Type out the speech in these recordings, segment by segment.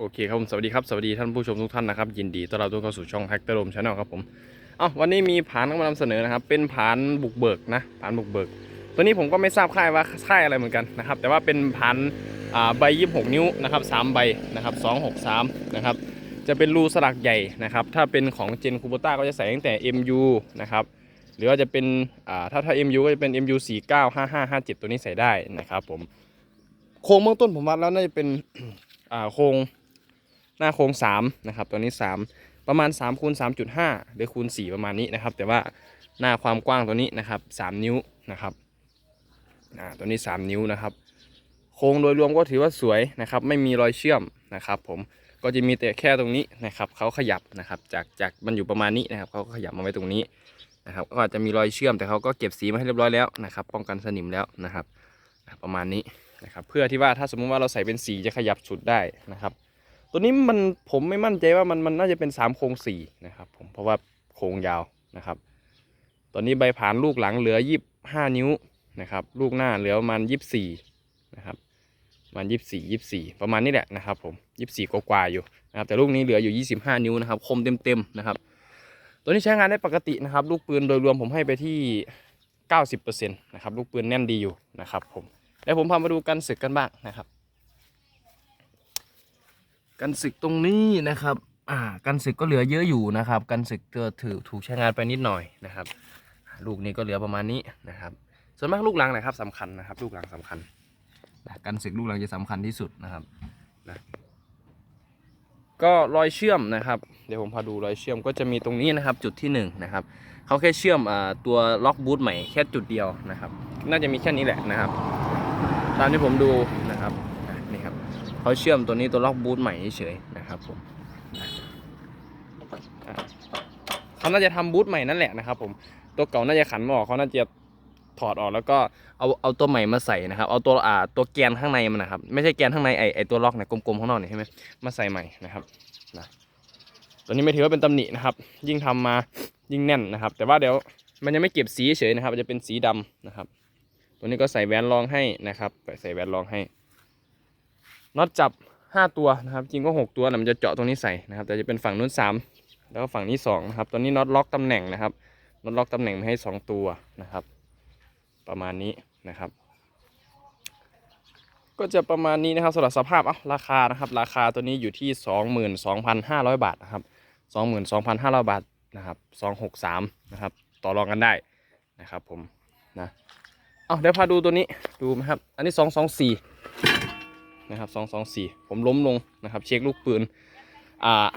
โอเคครับผมสวัสดีครับสวัสดีท่านผู้ชมทุกท่านนะครับยินดีต้อนรับทุกเข้าสู่ช่องแฮกเตอร์โรมชาแนลครับผมเอาวันนี้มีผานเข้ามานำเสนอนะครับ เป็นผานบุกเบิกนะผานบุกเบิก ตัวนี้ผมก็ไม่ทราบค่ายว่าค่ายอะไรเหมือนกันนะครับ แต่ว่าเป็นผานใบยี่หกนิ้วนะครับสามใบนะครับสองหกสามนะครับจะเป็นรูสลักใหญ่นะครับ ถ้าเป็นของเจนคูโบต้าก็จะใส่ตั้งแต่ MU นะครับหรือว่าจะเป็นอ่าถ้าถ้า MU ก็จะเป็น MU 4 9 5 5 5 7 ตัวนี้ใส่ได้นะครับผมโครงเบื้องต้นผมวัดแล้วน่าจะเป็นโครง หน้าโครง3นะครับตัวนี้ 3 ประมาณ3คูณ3.5 หรือคูณ 4 ประมาณนี้นะครับ แต่ว่าหน้าความกว้างตัวนี้นะครับ 3 นิ้วนะครับอ่าตัวนี้ 3 นิ้วนะครับ โครงโดยรวมก็ถือว่าสวยนะครับ ไม่มีรอยเชื่อมนะครับ ผมก็จะมีแต่แค่ตรงนี้นะครับเขาขยับนะครับจากจากมันอยู่ประมาณนี้นะครับเขาก็ขยับมาไว้ตรงนี้นะครับก็อาจจะมีรอยเชื่อมแต่เขาก็เก็บสีมาให้เรียบร้อยแล้วนะครับ ป้องกันสนิมแล้วนะครับ ประมาณนี้นะครับ เพื่อที่ว่าถ้าสมมุติว่าเราใส่เป็นสีจะขยับสุดได้นะครับ ตัวนี้มันผมไม่มั่นใจว่ามันมันน่าจะเป็น3โครงสี่นะครับผมเพราะว่าโครงยาวนะครับ ตอนนี้ใบผานลูกหลังเหลือ25นิ้วนะครับ ลูกหน้าเหลือประมาณ24นะครับประมาณ24 24ประมาณนี้แหละนะครับ ผม24กว่าอยู่นะครับแต่ลูกนี้เหลืออยู่25นิ้วนะครับ คมเต็มๆนะครับ ตัวนี้ใช้งานได้ปกตินะครับ ลูกปืนโดยรวมผมให้ไปที่90%นตนะครับ ลูกปืนแน่นดีอยู่นะครับ ผมเดี๋ยวผมพามาดูกันศึกกันบ้างนะครับ กันศึกตรงนี้นะครับ อ่า กันศึกก็เหลือเยอะอยู่นะครับ กันศึกก็ถือถูกใช้งานไปนิดหน่อยนะครับ ลูกนี้ก็เหลือประมาณนี้นะครับ ส่วนมากลูกหลังนะครับสำคัญนะครับ ลูกหลังสำคัญนะกันศึกลูกหลังจะสำคัญที่สุดนะครับนะก็รอยเชื่อมนะครับ เดี๋ยวผมพาดูรอยเชื่อมก็จะมีตรงนี้นะครับ จุดที่หนึ่งนะครับเขาแค่เชื่อมอ่าตัวล็อกบูทใหม่แค่จุดเดียวนะครับ น่าจะมีแค่นี้แหละนะครับ ตามที่ผมดูนะครับอะนี่ครับ เขาเชื่อมตัวนี้ตัวล็อกบูทใหม่เฉยนะครับผมเขาน่าจะทำบูทใหม่นั่นแหละนะครับ ผมตัวเก่าน่าจะขันไม่ออกเขาน่าจะถอดออกแล้วก็เอาเอาตัวใหม่มาใส่นะครับ เอาตัวอ่าตัวแกนข้างในมันนะครับ ไม่ใช่แกนข้างในไอไอตัวล็อกเนี่ยกลมๆข้างนอกเนี่ยใช่ไหมมาใส่ใหม่นะครับนะตัวนี้ไม่ถือว่าเป็นตำหนินะครับ ยิ่งทำมายิ่งแน่นนะครับ แต่ว่าเดี๋ยวมันยังไม่เก็บสีเฉยนะครับจะเป็นสีดำนะครับ ตัวนี้ก็ใส่แหวนรองให้นะครับ ใส่แหวนรองให้ น็อตจับ 5 ตัวนะครับ จริงก็ 6 ตัวนะมันจะเจาะตรงนี้ใส่นะครับ แต่จะเป็นฝั่งนู้น 3 แล้วก็ฝั่งนี้2นะครับตัวนี้น็อตล็อกตำแหน่งนะครับ น็อตล็อกตำแหน่งให้ 2 ตัวนะครับ ประมาณนี้นะครับ ก็จะประมาณนี้นะครับสำหรับสภาพอะราคานะครับ ราคาตัวนี้อยู่ที่ 22,500 บาทนะครับ 22,500 บาทนะครับ 263 นะครับ ต่อรองกันได้นะครับผมนะ เอาเดี๋ยวพาดูตัวนี้ดูไหมครับ อันนี้สองสองสี่ นะครับสองสองสี่ผมล้มลงนะครับ เช็คลูกปืนอ่า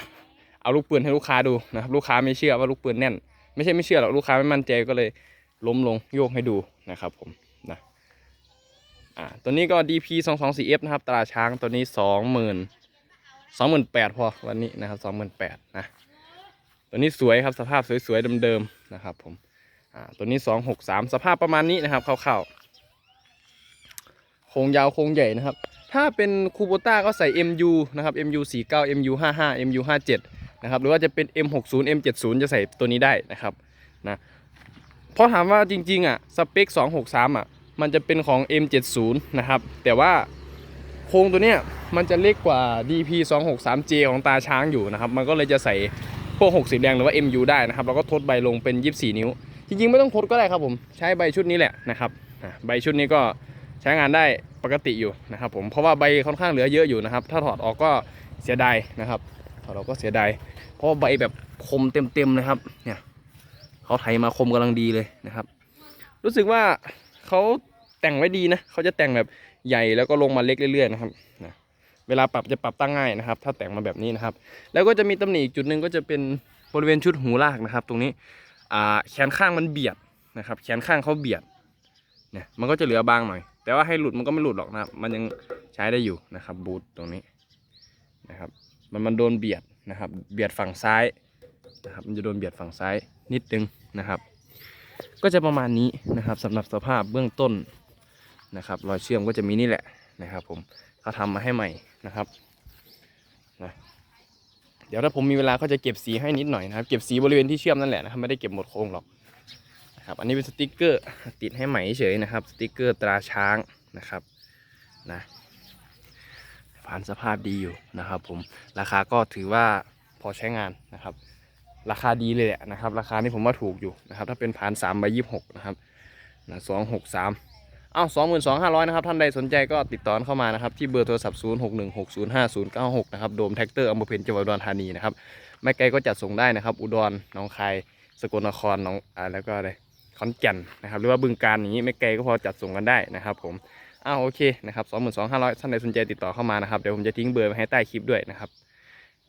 เอาลูกปืนให้ลูกค้าดูนะครับลูกค้าไม่เชื่อว่าลูกปืนแน่น ไม่ใช่ไม่เชื่อหรอกลูกค้าไม่มั่นใจก็เลยล้มลงโยกให้ดูนะครับผมนะอ่าตัวนี้ก็ DP 2 2 4 F นะครับตราช้างตัวนี้สองหมื่นสองหมื่นแปดพอวันนี้นะครับสองหมื่นแปดนะตัวนี้สวยครับสภาพสวยๆเดิมๆนะครับผมอ่าตัวนี้สองหกสามสภาพประมาณนี้นะครับคร่าวๆโครงยาวโครงใหญ่นะครับ ถ้าเป็นคูโบต้าก็ใส่ MU นะครับ MU 49 MU 55 MU 57นะครับหรือว่าจะเป็น M60 M70 จะใส่ตัวนี้ได้นะครับนะเพราะถามว่าจริงๆอะสเปค 263 อะ มันจะเป็นของ M70 นะครับ แต่ว่าโครงตัวเนี้ยมันจะเล็กกว่า DP 263J ของตาช้างอยู่นะครับ มันก็เลยจะใส่พวก60 แรงหรือว่า MU ได้นะครับ แล้วก็ทดใบลงเป็น 24 นิ้ว จริงๆ ไม่ต้องทดก็ได้ครับผม ใช้ใบชุดนี้แหละนะครับใบชุดนี้ก็ใช้งานได้ ปกติอยู่นะครับผมเพราะว่าใบค่อนข้างเหลือเยอะอยู่นะครับ ถ้าถอดออกก็เสียดายนะครับ ถอดออกก็เสียดายเพราะาใบแบบคมเต็มๆเลยครับ เนี่ยเขาไถมาคมกำลังดีเลยนะครับ รู้สึกว่าเขาแต่งไว้ดีนะเขาจะแต่งแบบใหญ่แล้วก็ลงมาเล็กเรื่อยๆนะครับนะเวลาปรับจะปรับตั้งง่ายนะครับ ถ้าแต่งมาแบบนี้นะครับ แล้วก็จะมีตำหนิอีกจุดหนึ่งก็จะเป็นบริเวณชุดหูลากนะครับ ตรงนี้อ่าแขนข้างมันเบียดนะครับ แขนข้างเขาเบียดเนี่ยมันก็จะเหลือบางหน่อย แต่ว่าให้หลุดมันก็ไม่หลุดหรอกนะครับ มันยังใช้ได้อยู่นะครับ บูทตรงนี้นะครับ มันมันโดนเบียดนะครับ เบียดฝั่งซ้ายนะครับ มันจะโดนเบียดฝั่งซ้ายนิดนึงนะครับ ก็จะประมาณนี้นะครับสำหรับสภาพเบื้องต้นนะครับ รอยเชื่อมก็จะมีนี่แหละนะครับผมเขาทำมาให้ใหม่นะครับนะเดี๋ยวถ้าผมมีเวลาก็จะเก็บสีให้นิดหน่อยนะครับ เก็บสีบริเวณที่เชื่อมนั่นแหละนะครับ ไม่ได้เก็บหมดโครงหรอก นะครับอันนี้เป็นสติกเกอร์ติดให้ใหม่เฉยนะครับ สติกเกอร์ตราช้างนะครับนะผ่านสภาพดีอยู่นะครับผมราคาก็ถือว่าพอใช้งานนะครับ ราคาดีเลยแหละนะครับ ราคานี่ผมว่าถูกอยู่นะครับ ถ้าเป็นผ่าน3ใบยี่หกนะครับนะสองหกสามอ้าวสองหมื่นสองห้าร้อยนะครับ ท่านใดสนใจก็ติดต่อเข้ามานะครับ ที่เบอร์โทรศัพท์ศูนย์หกหนึ่งหกศูนย์ห้าศูนย์เก้าหกนะครับ โดมแท็กเตอร์อำเภอเพญจังหวัดอุดรธานีนะครับ ไม่ไกลก็จัดส่งได้นะครับ อุดรหนองคาย สกลนครหนองอ่าแล้วก็อะไร ขอนแก่นนะครับหรือว่าบึงการนี้ไม่ไกลก็พอจัดส่งกันได้นะครับผมอ้าวโอเคนะครับสองหมื่นสองห้าร้อยท่านใดสนใจติดต่อเข้ามานะครับเดี๋ยวผมจะทิ้งเบอร์ไว้ให้ใต้คลิปด้วยนะครับ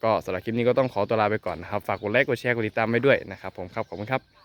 ก็สำหรับคลิปนี้ก็ต้องขอตัวลาไปก่อนนะครับฝากกดไลค์กดแชร์กดติดตามไว้ด้วยนะครับผมครับขอบคุณครับ